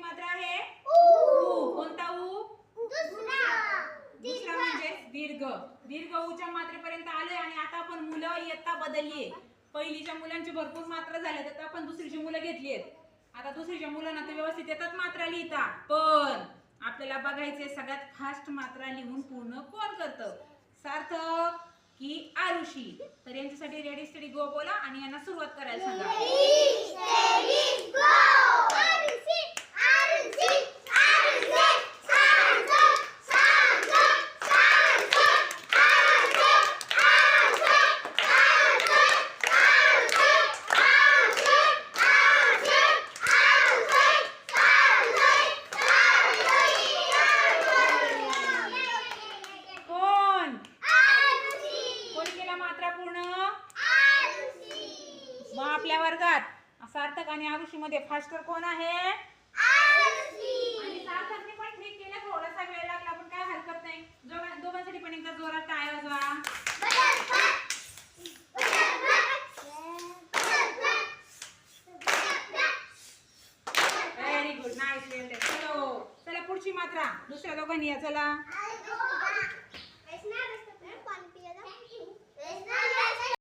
मात्रा आहे? उ कोणता उ दुसरा. म्हणजे दीर्घ. दीर्घ उच्या मात्रेपर्यंत आलोय आणि आता आपण मुलं इयत्ता बदलली पहिलीच्या मुलांची भरपूर मात्रा झाल्या तर आपण दुसरीची मुलं घेतली आहेत आता दुसरीच्या मुलांना तर व्यवस्थित येतात मात्रा लिहिता. पण आपल्याला बघायचे सगळ्यात फास्ट मात्रा लिहून पूर्ण कोण करतं? सार्थक की आरुषी? तर यांच्यासाठी रेडी स्टडी गो बोला आणि यांना सुरुवात करायला सांगा. पूर्ण? मग आपल्या वर्गात सार्थक आणि आरुषी मध्ये फास्टर कोण आहे? आणि सार्थकने पण ठीक केलं थोडासा वेळ लागला पण काय हरकत नाही. दोघां- दोघांसाठी पण एकदा जोरात टाळ्या वाजवा. व्हेरी गुड नाईस चलो चला पुढची मात्रा. दुसऱ्या दोघांनी या चला.